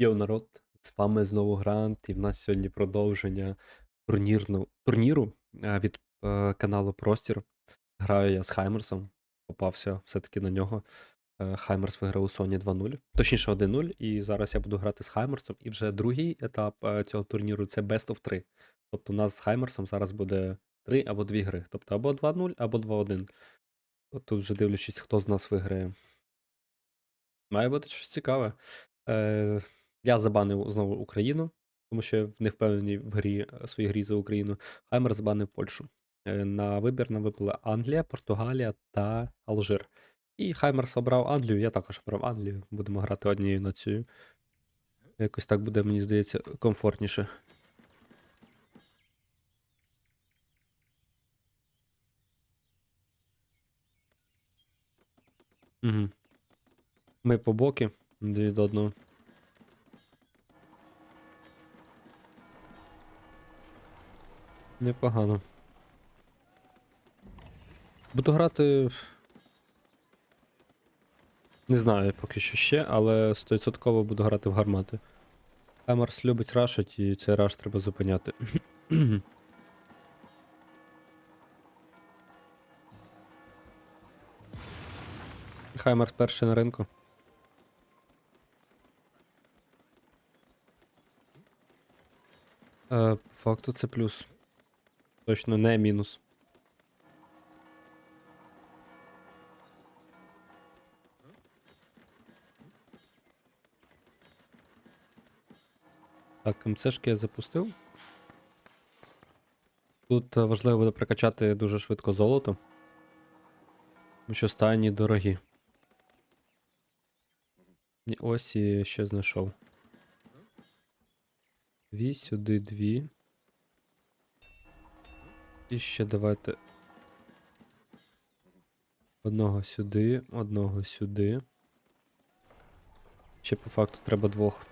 Йоу, народ, з вами знову Грант, і в нас сьогодні продовження турнірну, турніру е, від е, каналу Простір. Граю я з Хаймерсом, попався все-таки на нього. Е, Хаймерс виграв у Sony 2-0, точніше 1-0, і зараз я буду грати з Хаймерсом. І вже другий етап е, цього турніру це Best of 3. Тобто у нас з Хаймерсом зараз буде 3 або 2 гри. Тобто або 2-0, або 2-1. Тут вже дивлячись, хто з нас виграє. Має бути щось цікаве. Я забанив знову Україну, тому що я не впевнений в грі е, своїй грі за Україну. Хаймер забанив Польщу. Е, На вибір нам випала Англія, Португалія та Алжир. І Хаймерс обрав Англію, я також обрав Англію. Будемо грати однією нацією. Якось так буде, мені здається, комфортніше. Угу. Ми по боки один від одного. Непогано. Буду грати. Не знаю поки що ще, але 100% буду грати в гармати. Хаммерс любить рашить, і цей раш треба зупиняти. Хаймерс перший на ринку. Е, факту це плюс. Точно не мінус. Так, МЦшки я запустив. Тут е, важливо буде прокачати дуже швидко золото. Тому що стайні дорогі. Ось і ще знайшов. Дві, сюди дві. І ще давайте. Одного сюди, одного сюди. Ще по факту треба двох.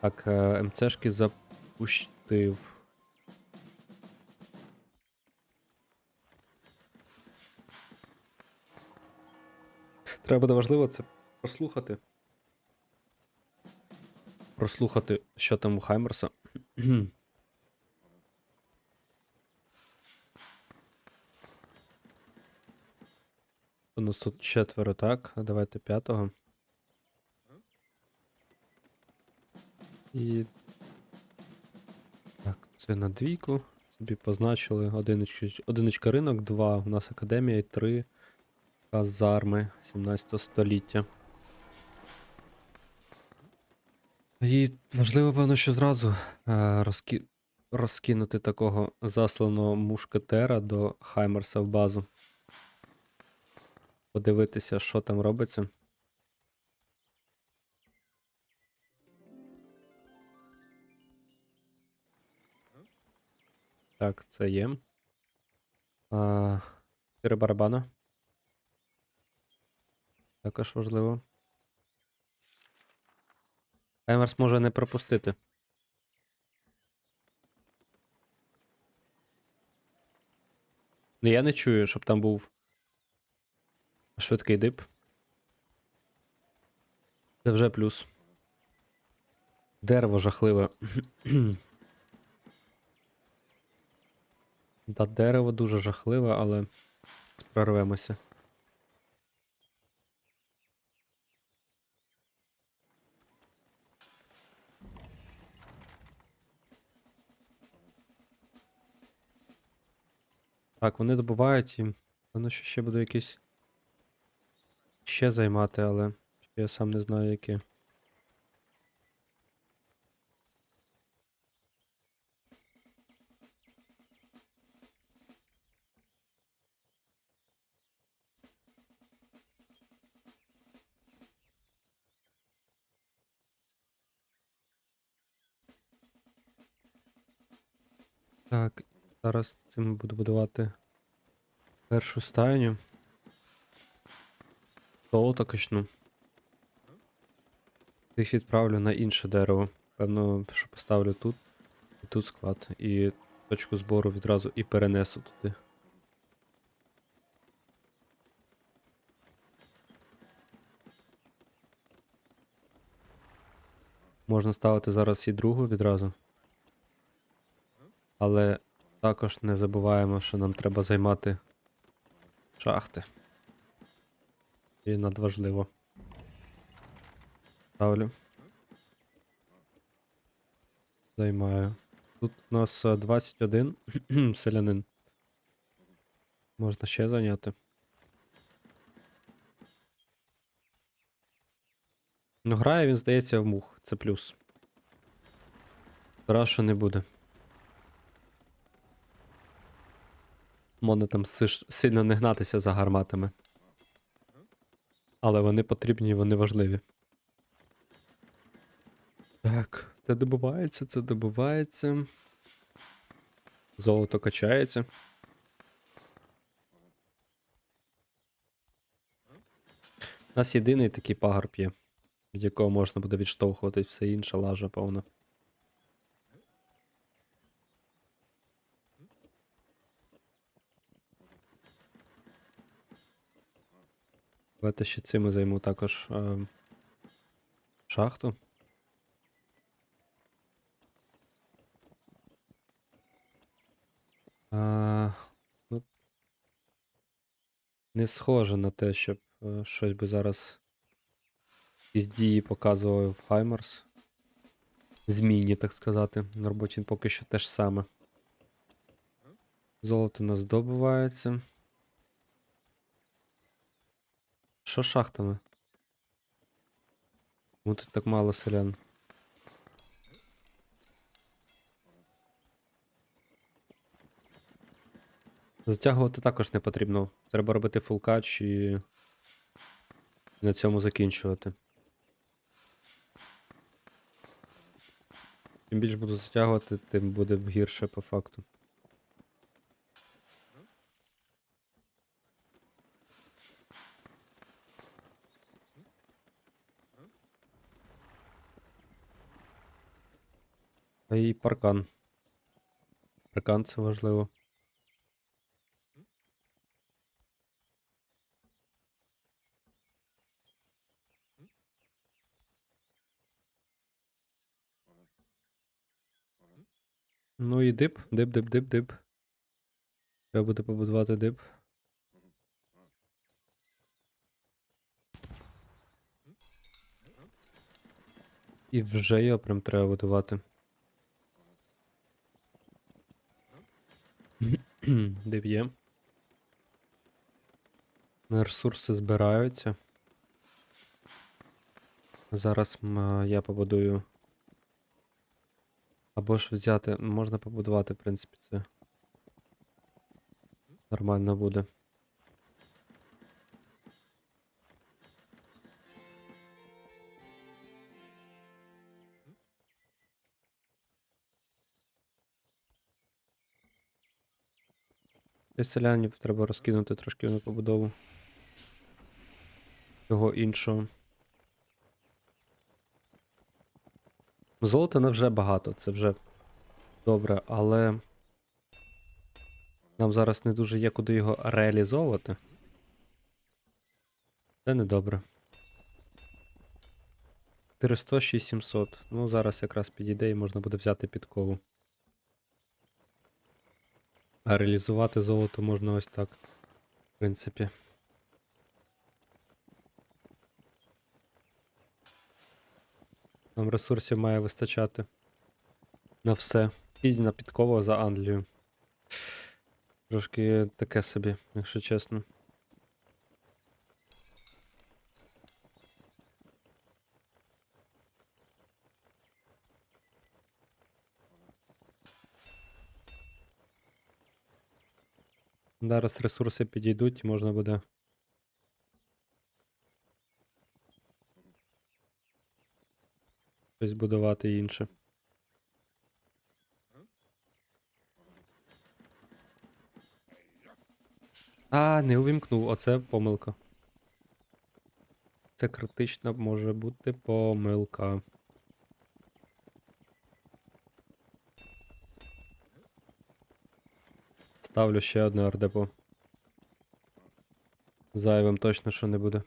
Так, е, МЦшки запустив. Треба буде важливо це прослухати. Прослухати, що там у Хаймерса. У нас тут четверо, так? Давайте п'ятого. І. Так, це на двійку. Собі позначили. Одиничка, одиничка ринок, два. У нас академія і три казарми 17 століття. І важливо, певно, що зразу е, розки... розкинути такого засланого мушкетера до Хаймерса в базу. Подивитися, що там робиться. Так, це є. А, Чотири барабана. Також важливо. Хаймерс може не пропустити. Ну, я не чую, щоб там був швидкий дип. Це вже плюс. Дерево жахливе. Та дерево дуже жахливе, але прорвемося. Так, вони добувають і воно ще буду якісь ще займати, але я сам не знаю які. Так, зараз цим буду будувати першу стайню. Золото качну. Їх відправлю на інше дерево. Певно, що поставлю тут і тут склад. І точку збору відразу і перенесу туди. Можна ставити зараз і другу відразу. Але також не забуваємо, що нам треба займати шахти. І надважливо. Ставлю. Займаю. Тут у нас е, 21 селянин. Можна ще зайняти. Ну, грає він, здається, в мух. Це плюс. Рашу не буде. Можна там сильно не гнатися за гарматами. Але вони потрібні, вони важливі. Так, це добувається, це добувається. Золото качається. У нас єдиний такий пагорб є, від якого можна буде відштовхувати все інше лажа, повна. Давайте ще цим займу також е, шахту. А, ну, не схоже на те, щоб е, щось би зараз із дії показував Хаймерс. Змінні, так сказати. На роботі поки що те ж саме. Золото у нас здобувається. Що з шахтами? Ну тут так мало селян. Затягувати також не потрібно. Треба робити фулкач і на цьому закінчувати. Чим більше буду затягувати, тим буде гірше по факту. А і паркан. Паркан це важливо. Ну і дип, дип, дип, дип, дип. Треба буде побудувати дип. І вже його прям треба будувати. Дип є. Ресурси збираються. Зараз я побудую. Або ж взяти. Можна побудувати, в принципі, це. Нормально буде. Десь селянів треба розкинути трошки на побудову. Всього іншого. Золота не вже багато, це вже добре, але нам зараз не дуже є куди його реалізовувати. Це не добре. 400 6700. Ну, зараз якраз підійде і можна буде взяти підкову. А реалізувати золото можна ось так. В принципі. Нам ресурсів має вистачати. На все. Пізня підкова за Англію. Трошки таке собі, якщо чесно. Зараз ресурси підійдуть можна буде. Щось будувати інше. А, не увімкнув, оце помилка. Це критична може бути помилка. Ставлю ще одне ордепо. Зайвим точно що не буде.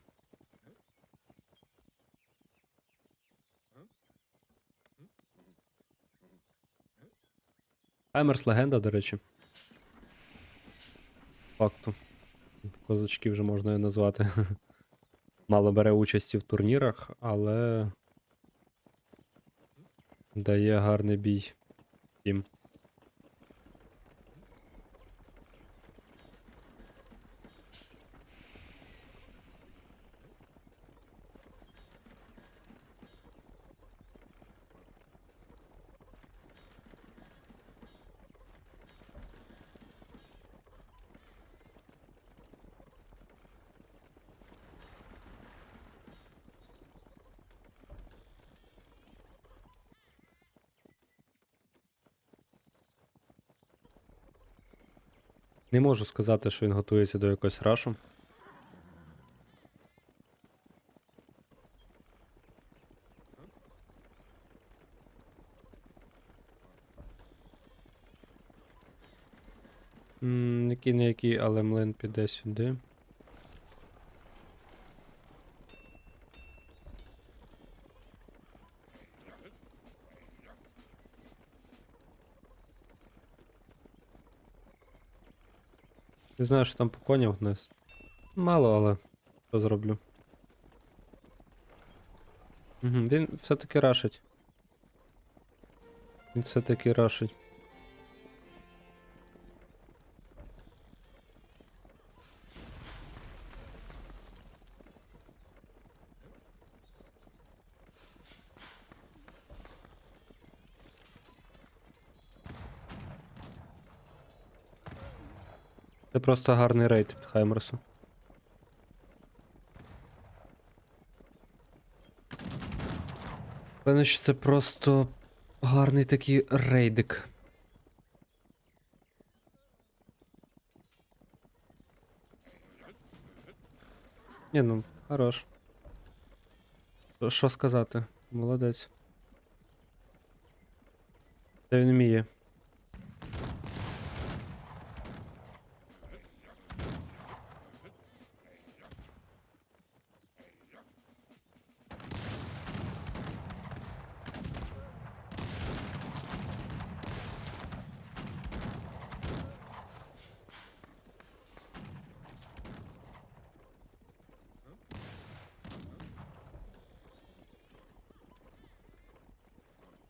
Хаймерс легенда, до речі. Факту. Козачки вже можна її назвати. Мало бере участі в турнірах, але дає гарний бій. Тім. Не можу сказати, що він готується до якогось рашу. Який не який, але млин піде сюди. Не знаю, що там по коням вниз. Мало, але що зроблю. Угу, він все-таки рашить. Він все-таки рашить. Це просто гарний рейд від Хаймерсу. Певно, що це просто гарний такий рейдик. Ні, ну, хорош. Що- сказати? Молодець. Це він вміє.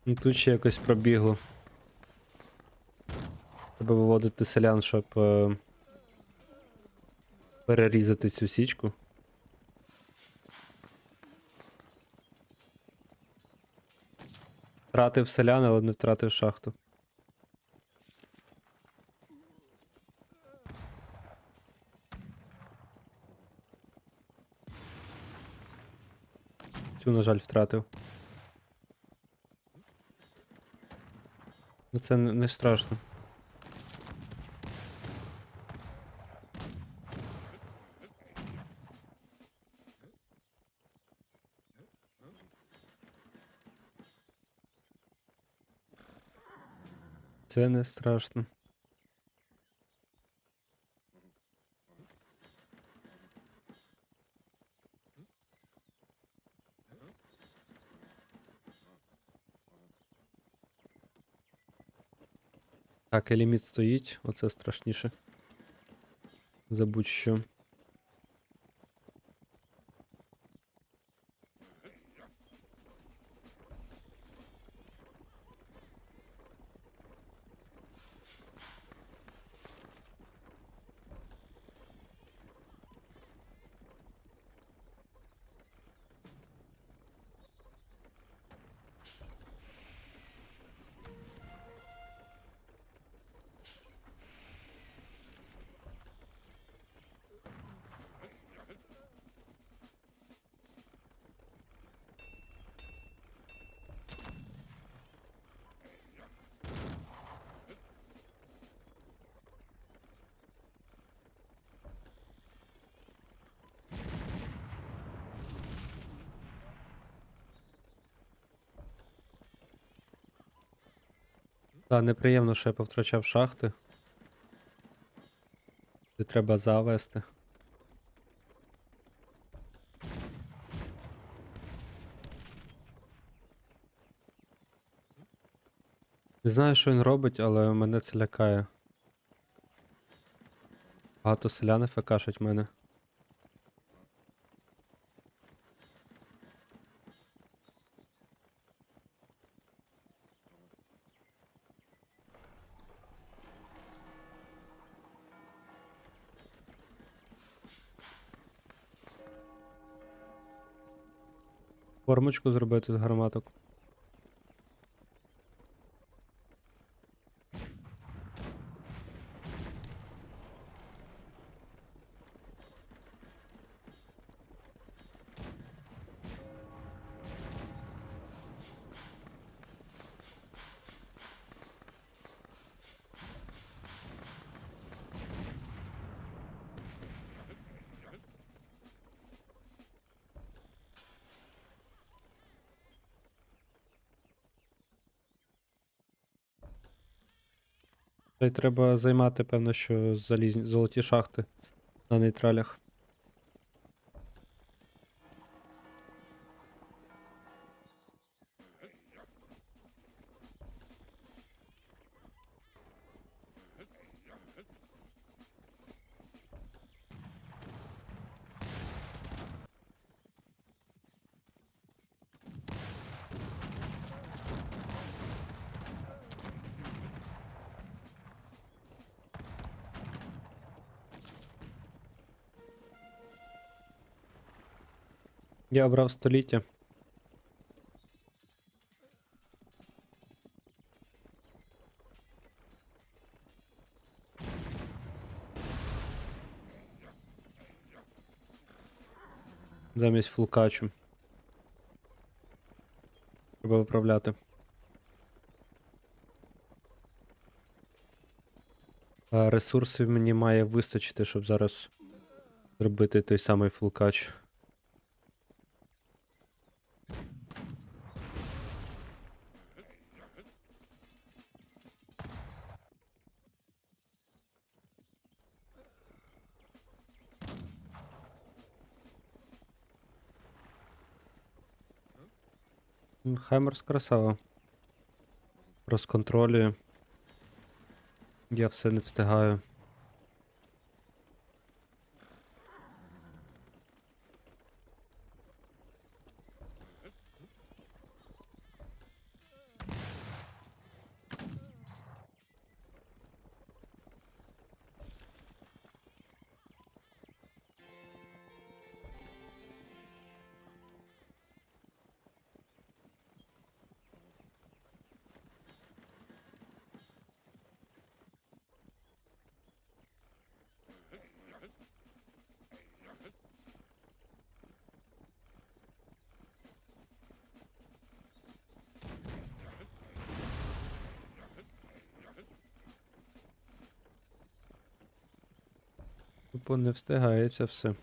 Ну, Тут ще якось пробігло. Треба виводити селян, щоб е, перерізати цю січку. Втратив селян, але не втратив шахту. Цю, на жаль, втратив. Ну це не страшно. Це не страшно. Так, еліміт стоїть, оце страшніше. За будь-що. Так, неприємно, що я повтрачав шахти. Це треба завести. Не знаю, що він робить, але мене це лякає. Багато селяни фекашать мене. Формочку зробити з гарматок. Та й треба займати, певно, що залізні золоті шахти на нейтралях. Я обрав століття. Замість фулкачу. Треба виправляти. Ресурсів мені має вистачити, щоб зараз зробити той самий фулкач. Хаймерс красава. Розконтролює. Я все не встигаю. Тупо не встигається все.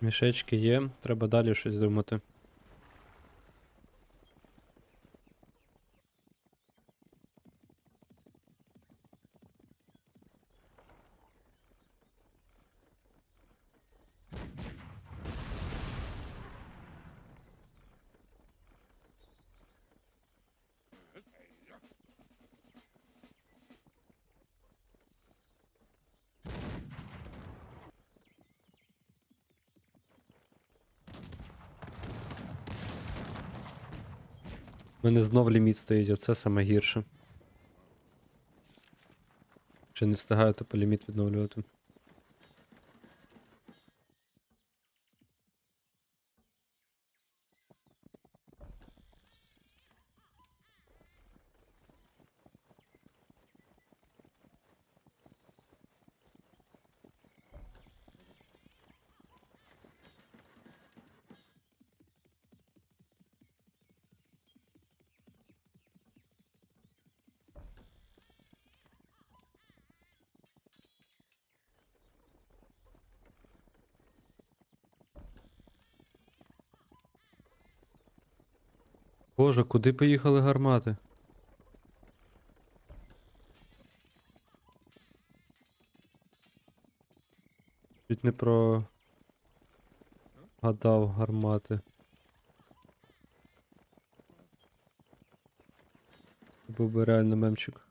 Мішечки є, треба далі щось думати. Мене знов ліміт стоїть, оце саме гірше. Ще не встигаю тупо ліміт відновлювати. Боже, куди поїхали гармати? Чуть не про. Гадав гармати. Був би реально мемчик.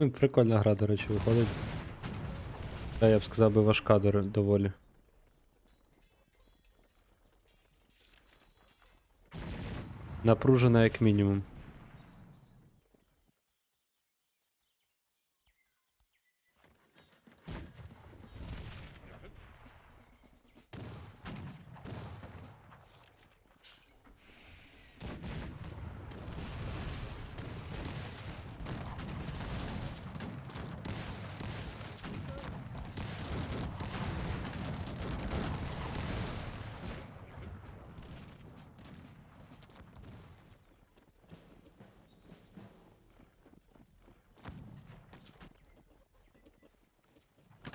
Ну, прикольна гра, до речі, виходить. Та я б сказав би важка доволі. Напружена як мінімум.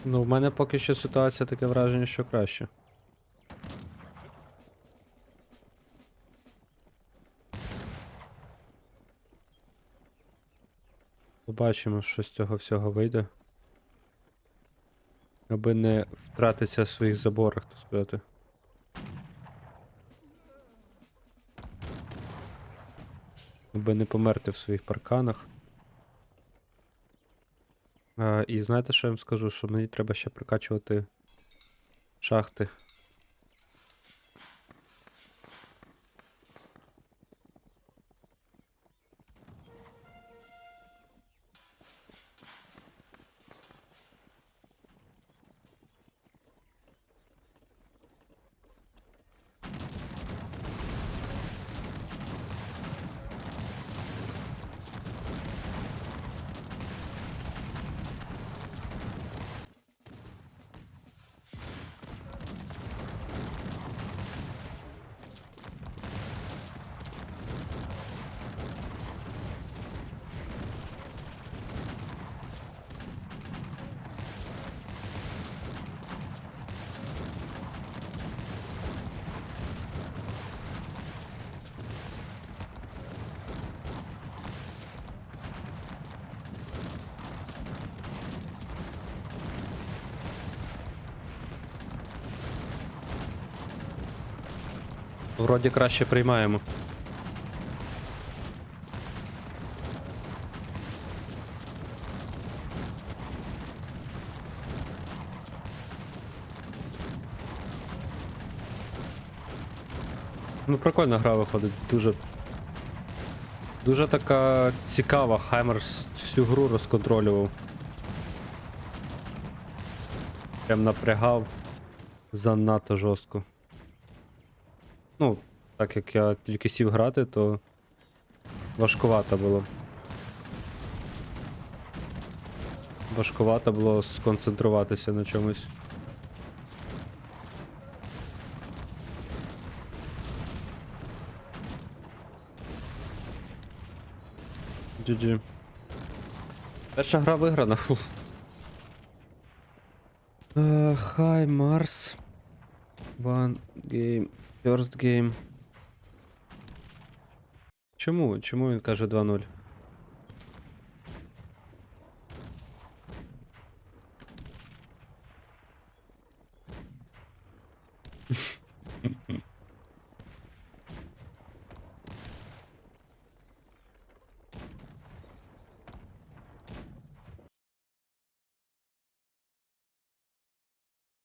Ну, в мене поки що ситуація таке враження, що краще. Побачимо, що з цього всього вийде. Аби не втратитися в своїх заборах, так сказати. Аби не померти в своїх парканах. А, і знаєте, що я вам скажу? Що мені треба ще прокачувати шахти. Вроді краще приймаємо. Ну, прикольна гра виходить, дуже. Дуже така цікава, Хаймер всю гру розконтролював. Прям напрягав занадто жорстко. Ну, так як я тільки сів грати, то Важкувато було. Важкувато було сконцентруватися на чомусь. GG. Перша гра виграна. Фу. Е, Хай Марс. One game. First game. Чому? Чому він каже 2-0?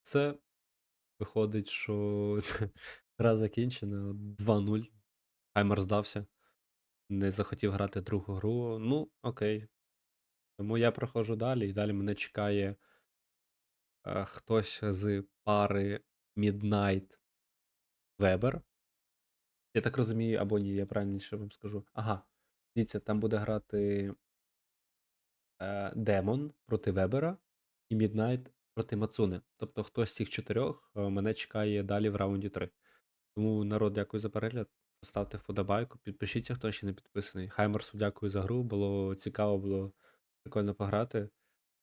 Це виходить, що гра закінчена 2-0. Хаймер здався. Не захотів грати другу гру. Ну, окей. Тому я проходжу далі, і далі мене чекає е, хтось з пари Midnight Weber. Я так розумію, або ні, я правильніше вам скажу. Ага. Дивіться, там буде грати е, Демон проти Вебера і Midnight проти Мацуни. Тобто хтось з цих чотирьох е, мене чекає далі в раунді 3. Тому, народ, дякую за перегляд. Поставте вподобайку, підпишіться, хто ще не підписаний. Хаймерсу дякую за гру. Було цікаво, було прикольно пограти.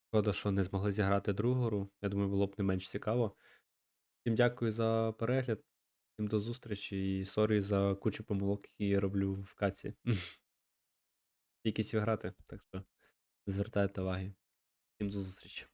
Шкода, що не змогли зіграти другу гру. Я думаю, було б не менш цікаво. Всім дякую за перегляд. Всім до зустрічі і сорі за кучу помилок, які я роблю в каці. Тільки сів грати, так що звертайте уваги. Всім до зустрічі.